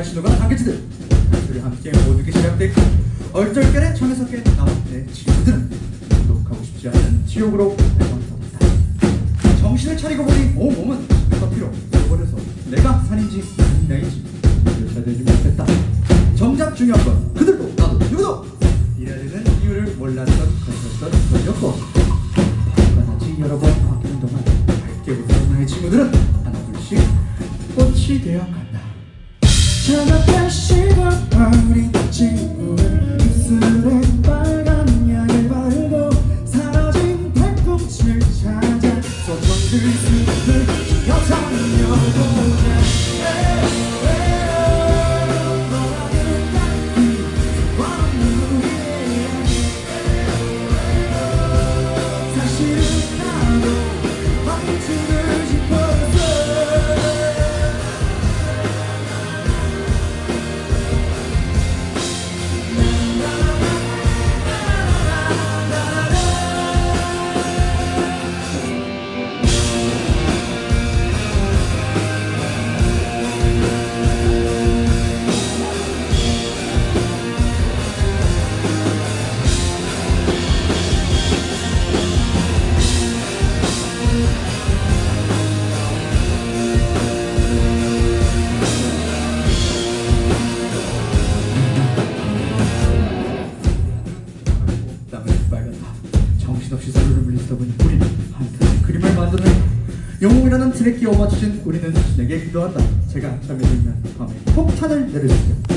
사랑할 신호가 담겨지듯 둘이 함께 모든 게 시작됐고 얼떨결에 잠에서 깬 나와 내 친구들은 녹하고 싶지 않은 지옥으로 내려왔다. 정신을 차리고 보니 온몸은 커피로 버려서 내가 산인지 아닌지 묘사되지 못했다. 정작 중요한 건 그들도 나도 누구도 이래야 되는 이유를 몰랐던 것이었던 것이었고 바꿔나지 여러 번 바뀌는 동안 밝게 웃는 나의 친구들은 하나 둘씩 꽃이 되어간다 식은 우리 친구의 입술에 빨간 약을 바르고 사라진 달꿈치를 찾아 소청들 숲을 기어다녀 보자 정신없이 서로를 물리다 보니 우리는 한 틀의 그림을 만드는 영웅이라는 틀에 끼워 맞추신 우리는 신에게 기도한다. 제가 잠에 들면 밤에 폭탄을 차갑게